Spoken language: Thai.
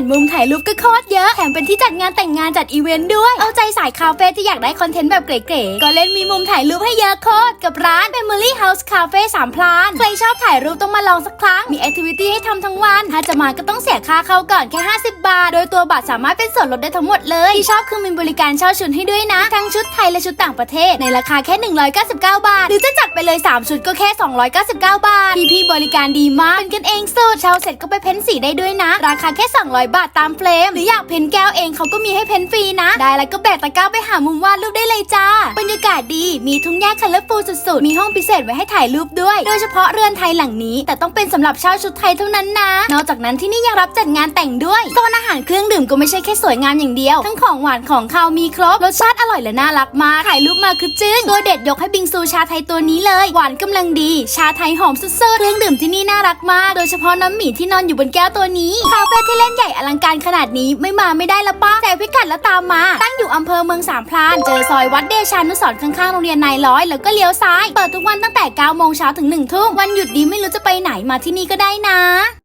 นมุมถ่ายรูปก็โคตรเยอะ แถมเป็นที่จัดงานแต่งงานจัดอีเวนต์ด้วย เอาใจสายคาเฟ่ที่อยากได้คอนเทนต์แบบเก๋ๆ ก็เล่นมีมุมถ่ายรูปให้เยอะโคตร กับร้าน Family House Cafe สามพลาน ใครชอบถ่ายรูปต้องมาลองสักครั้ง มีแอคทิวิตี้ให้ทำทั้งวัน ถ้าจะมาก็ต้องเสียค่าเข้าก่อนแค่ 50 บาท โดยตัวบัตรสามารถเป็นส่วนลดได้ทั้งหมดเลย ที่ชอบคือมีบริการเช่าชุดให้ด้วยนะ ทั้งชุดไทยและชุดต่างประเทศ ในราคาแค่ 199 บาท หรือจะจัดไปเลย 3 ชุดก็แค่ 299 บาทพี่พี่ๆบริการดีมากเป็นกันเองสุดเช่าเสร็จก็ไปเพ้นสีได้ด้วยนะ ราคาแค่ 200บาทตามเฟรม หรืออยากเพ้นแก้วเองเขาก็มีให้เพ้นฟรีนะ ได้แล้วก็แบกตะกร้าไปหามุมวาดรูปได้เลยจ้า รรยากาศดี มีทุ่งหญ้าคัลเลอร์ฟูลสุดๆ มีห้องพิเศษไว้ให้ถ่ายรูปด้วย โดยเฉพาะเรือนไทยหลังนี้ แต่ต้องเป็นสำหรับเช่าชุดไทยเท่านั้นนะ นอกจากนั้นที่นี่ยังรับจัดงานแต่งด้วยโซนอาหารเครื่องดื่มก็ไม่ใช่แค่สวยงามอย่างเดียว ทั้งของหวานของคาวมีครบ รสชาติอร่อยและน่ารักมาก ถ่ายรูปมาคือจึ้ง ตัวเด็ดยกให้บิงซูชาไทยตัวนี้เลย หวานกำลังดี ชาไทยหอมสุดๆ เครื่องดื่มที่นี่น่ารักมาก โดยเฉพาะน้ำหมี่ที่นอนอยู่บนแก้วตัวนี้ คาเฟ่ที่เล่นใหญ่อลังการขนาดนี้ไม่มาไม่ได้ละป้าแต่พิกัดแล้วตามมา ตั้งอยู่อำเภอเมืองสามพราน เจอซอยวัดเดชานุสอนข้างๆโรงเรียนนายร้อย แล้วก็เลี้ยวซ้าย เปิดทุกวันตั้งแต่9โมงเช้าถึง1ทุ่มวันหยุดดีไม่รู้จะไปไหนมาที่นี่ก็ได้นะ